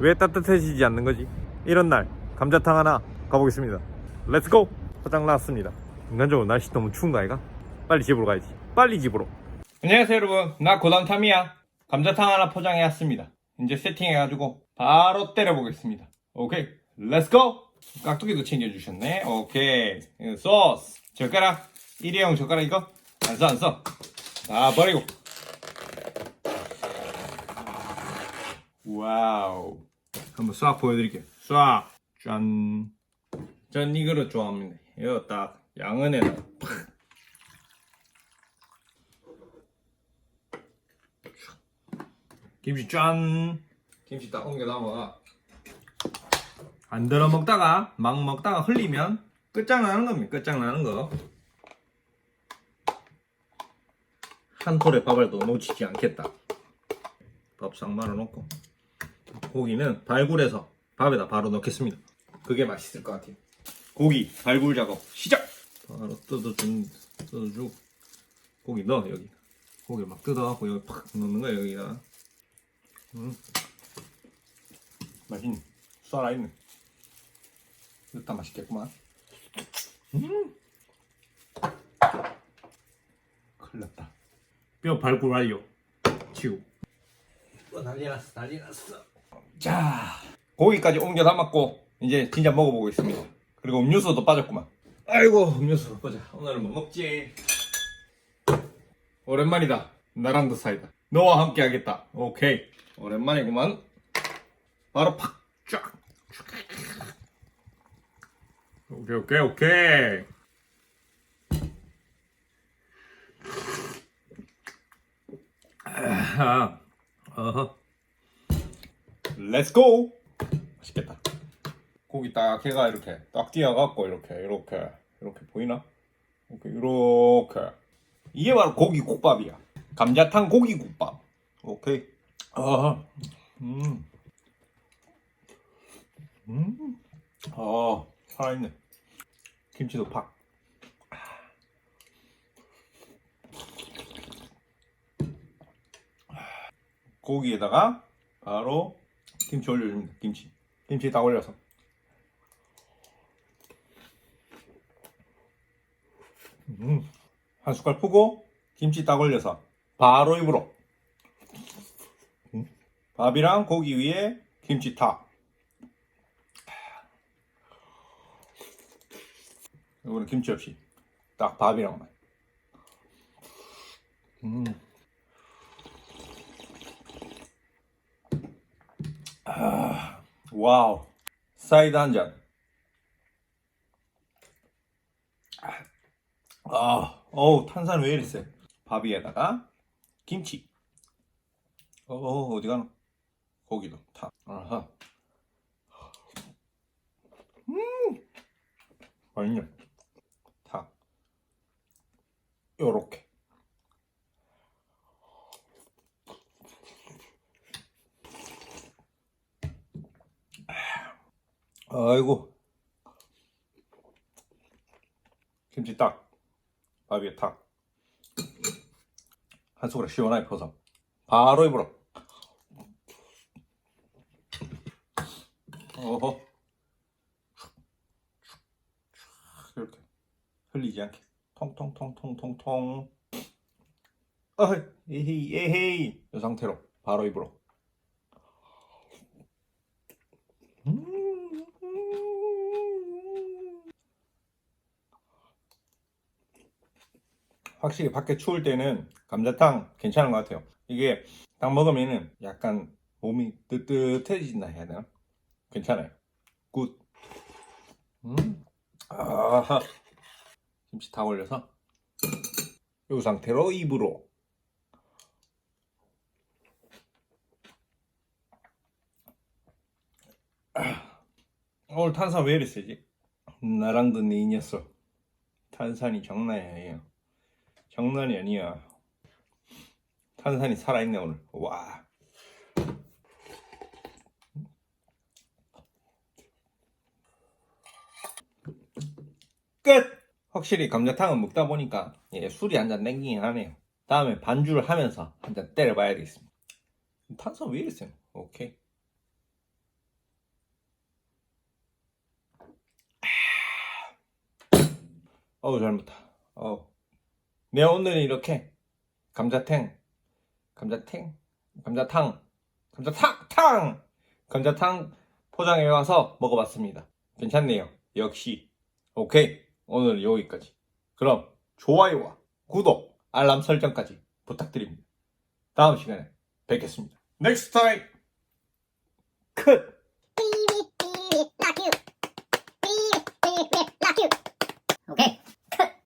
왜 따뜻해지지 않는 거지? 이런 날 감자탕 하나 가보겠습니다. 렛츠고! 포장 나왔습니다. 인간적으로 날씨 너무 추운 거 아이가? 빨리 집으로 가야지. 빨리 집으로. 안녕하세요 여러분. 나 고담탐이야. 감자탕 하나 포장해 왔습니다. 이제 세팅해가지고 바로 때려보겠습니다. 오케이. 렛츠고! 깍두기도 챙겨주셨네. 오케이. 소스. 젓가락. 일회용 젓가락 이거? 안 써, 안 써. 다 버리고. 와우. 한번 싹 보여드릴게요. 싹. 짠. 전 이거를 좋아합니다. 이거 딱 양은에다 팍. 김치 짠. 김치 딱 옮겨 담아. 안 들어 먹다가 막 먹다가 흘리면 끝장나는 겁니다. 끝장나는 거. 한 톨의 밥알도 놓치지 않겠다. 밥상 말아놓고 고기는 발굴해서 밥에다 바로 넣겠습니다. 그게 맛있을 것 같아요. 고기 발굴 작업 시작. 바로 뜯어준 뜯어주고 고기 넣어 여기. 고기 막 뜯어갖고 여기 팍 넣는 거야 여기다. 음. 맛있네. 살아있네. 이것도 맛있겠구만. 음. 큰일 났다. 뼈 발굴 완료. 치우. 어, 난리 났어, 난리 났어. 자, 고기까지 옮겨 담았고, 이제 진짜 먹어보겠습니다. 그리고 음료수도 빠졌구만. 아이고, 음료수 보자. 오늘은 뭐 먹지? 오랜만이다. 나랑도 사이다. 너와 함께 하겠다. 오케이. 오랜만이구만. 바로 팍, 쫙. 오케이, 오케이, 오케이. 아, 어허. 렛츠 고! 맛있겠다. 고기 딱 해가 이렇게 딱 띄어갖고 이렇게 이렇게 이렇게 보이나? 이렇게 이렇게 이게 바로 고기 국밥이야. 감자탕 고기 국밥. 오케이. 아, 음, 음, 아 살아있네. 김치도 팍. 고기에다가 바로 김치 올려줍니다. 김치. 김치 딱 올려서. 음, 한 숟갈 푸고 김치 딱 올려서 바로 입으로. 음, 밥이랑 고기 위에 김치 탁. 이거는 김치 없이 딱 밥이랑만. 음. 아, 와우. 사이드 한 잔. 아, 어우, 탄산 왜 이리 세? 밥 위에다가 김치. 어, 어디 가나? 고기도 탁. 아하. 음, 맛있네. 탁. 요렇게. 아이고. 김치 딱. 밥 위에 탁. 한 숟가락 시원하게 퍼서. 바로 입으로. 어허. 이렇게. 흘리지 않게. 통통통통통통. 어헤이 에헤이 에헤이. 이 상태로 바로 입으로 확실히 밖에 추울 때는 감자탕 괜찮은 것 같아요. 이게 딱 먹으면은 약간 몸이 뜨뜻해진다 해야 되나? 괜찮아요. 굿. 음. 아 김치 다 올려서 이 상태로 입으로. 아, 오늘 탄산 왜 이리 세지? 나랑 듣는 이 녀석. 탄산이 장난이 아니에요. 장난이 아니야. 탄산이 살아있네 오늘. 와. 끝. 확실히 감자탕은 먹다 보니까 예, 술이 한 잔 땡기긴 하네요. 다음에 반주를 하면서 한 잔 때려봐야겠습니다. 탄산 왜 이랬어요? 오케이. 아. 어우 잘못다. 어우. 네 오늘은 이렇게 감자탱, 감자탱, 감자탕, 감자탕, 탕, 감자탕 포장해 와서 먹어봤습니다. 괜찮네요. 역시. 오케이. 오늘은 여기까지. 그럼 좋아요와 구독, 알람 설정까지 부탁드립니다. 다음 시간에 뵙겠습니다. Next time. 컷.